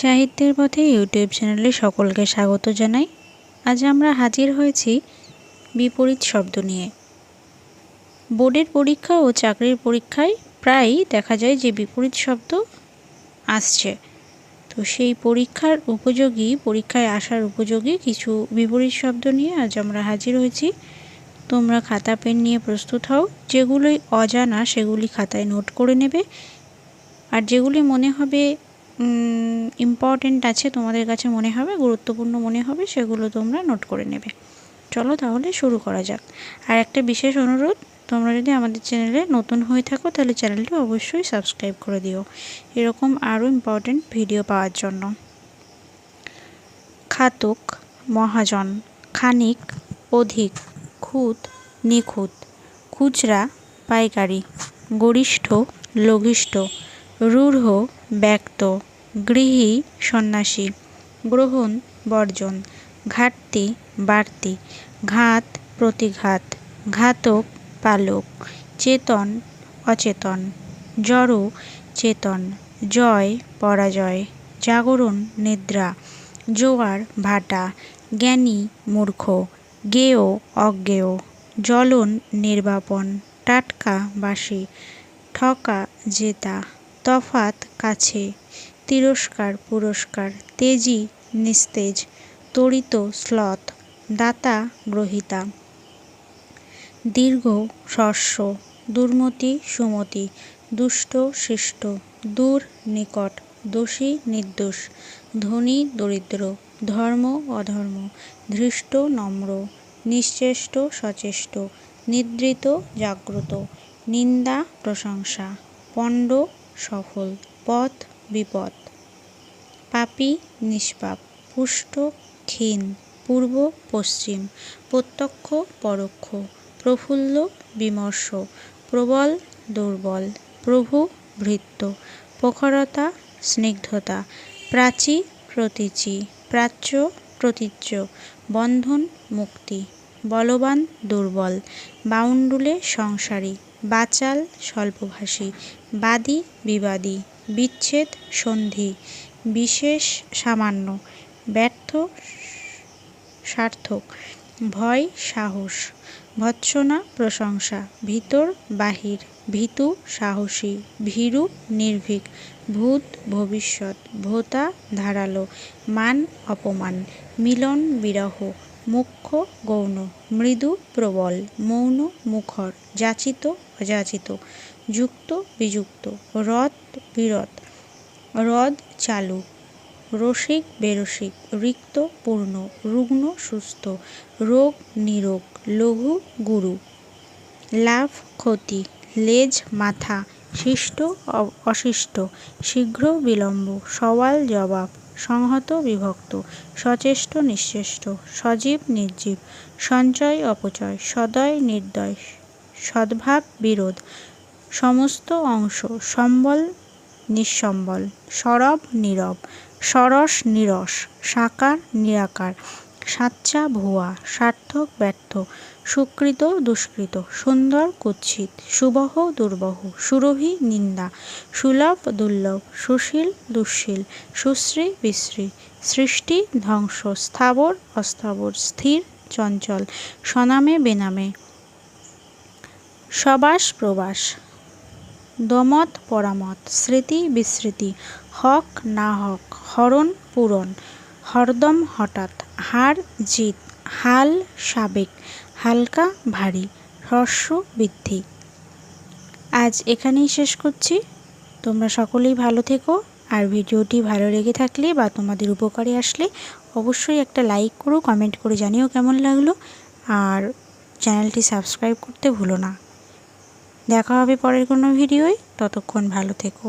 সাহিত্যের পথে ইউটিউব চ্যানেলে সকলকে স্বাগত জানাই। আজ আমরা হাজির হয়েছি বিপরীত শব্দ নিয়ে। বোর্ডের পরীক্ষা ও চাকরির পরীক্ষায় প্রায়ই দেখা যায় যে বিপরীত শব্দ আসছে। তো সেই পরীক্ষার উপযোগী, পরীক্ষায় আসার উপযোগী কিছু বিপরীত শব্দ নিয়ে আজ আমরা হাজির হয়েছি। তোমরা খাতা, পেন নিয়ে প্রস্তুত হও, যেগুলোই অজানা সেগুলি খাতায় নোট করে নেবে। আর যেগুলি মনে হবে ইম্পর্টেন্ট আছে তোমাদের কাছে মনে হবে, গুরুত্বপূর্ণ মনে হবে, সেগুলো তোমরা নোট করে নেবে। চলো তাহলে শুরু করা যাক। আর একটা বিশেষ অনুরোধ, তোমরা যদি আমাদের চ্যানেলে নতুন হয়ে থাকো, তাহলে চ্যানেলটি অবশ্যই সাবস্ক্রাইব করে দিও। এরকম আরও ইম্পর্টেন্ট ভিডিও পাওয়ার জন্য। খাতক, মহাজন, খানিক, অধিক খুদ নিখুঁত, খুচরা, পাইকারি, গরিষ্ঠ, লঘিষ্ঠ রূঢ়, ব্যক্ত, গৃহী, সন্ন্যাসী, গ্রহণ, বর্জন, ঘাটতি, বাড়তি, ঘাত, প্রতিঘাত, ঘাতক, পালক, চেতন, অচেতন, জড়, চেতন, জয়, পরাজয়, জাগরণ, নিদ্রা, জোয়ার, ভাটা, জ্ঞানী, মূর্খ, গেয়, অজ্ঞেয়, জ্বলন, নির্বাপন, টাটকা, বাসি, ঠকা, জেতা। তফাত কাছে। তিরস্কার, পুরস্কার, তেজি, নিস্তেজ তরিত স্লথ দাতা গ্রহিতা। দীর্ঘ, শস্য, দুর্মতি, সুমতি, দুষ্ট, শিষ্ট, দূর, নিকট, দোষী, নির্দোষ, ধনী, দরিদ্র, ধর্ম, অধর্ম, ধৃষ্ট, নম্র, নিশ্চেষ্ট, সচেষ্ট, নিদ্রিত, জাগ্রত, নিন্দা, প্রশংসা, পণ্ড সফল পথ বিপদ পাপী, নিষ্পাপ, পুষ্ট, ক্ষীণ, পূর্ব, পশ্চিম, প্রত্যক্ষ, পরোক্ষ, প্রফুল্ল, বিমর্ষ, প্রবল, দুর্বল, প্রভু, ভৃত্য, প্রখরতা, স্নিগ্ধতা, প্রাচী, প্রতীচী, প্রাচ্য, প্রতীচ্য, বন্ধন, মুক্তি, বলবান, দুর্বল বাউন্ডুলে সংসারী। বাচাল স্বল্পভাষী, বাদী বিবাদী, বিচ্ছেদ সন্ধি, বিশেষ সামান্য, ব্যর্থ সার্থক, ভয় সাহস, ভৎসনা প্রশংসা, ভিতর বাহির, ভীতু সাহসী, ভীরু নির্ভীক, ভূত ভবিষ্যৎ, ভোতা ধারালো, মান অপমান মিলন বিরহ, মুখ্য গৌণ, মৃদু প্রবল, মৌন মুখর, যাচিত অযাচিত, যুক্ত বিযুক্ত, রথ বিরত হ্রদ চালু, রসিক বেরসিক, রিক্ত পূর্ণ, রুগ্ন সুস্থ, রোগ নিরোগ, লঘু গুরু, লাভ ক্ষতি, লেজ মাথা, শিষ্ট অশিষ্ট, শীঘ্র বিলম্ব, সওয়াল জবাব সংহত বিভক্ত, সচেষ্ট নিশ্চেষ্ট সজীব নির্জীব, সঞ্চয় অপচয়, সদয় নির্দয়, সদ্ভাব বিরোধ, সমস্ত অংশ সম্বল নিঃসম্বল, সরব নীরব, সরস নিরস, সাকার নিরাকার সাচ্চা ভুয়া, সার্থক ব্যর্থ, সুকৃত দুষ্কৃত, সুন্দর কুৎসিত, সুবহ দুর্বহ, সুরভি নিন্দা, সুলভ দুর্লভ, সুশীল দুঃশীল, সুশ্রী বিশ্রী, সৃষ্টি ধ্বংস, স্থাবর অস্থাবর, স্থির চঞ্চল স্বনামে বেনামে, সবাস প্রবাস, দমত পরামত, স্মৃতি বিস্মৃতি, হক না হক, হরণ পূরণ হরদম হঠাৎ হার জিত, হাল সাবেক, হালকা ভারী হ্রস্ব বৃদ্ধি। আজ এখানেই শেষ করছি। তোমরা সকলেই ভালো থেকো আর ভিডিওটি ভালো লেগে থাকলে বা তোমাদের উপকারে আসলে অবশ্যই একটা লাইক করো, কমেন্ট করে জানিও কেমন লাগল। আর চ্যানেলটি সাবস্ক্রাইব করতে ভুলো না। দেখা হবে পরের কোনো ভিডিওয়। ততক্ষণ ভালো থেকো।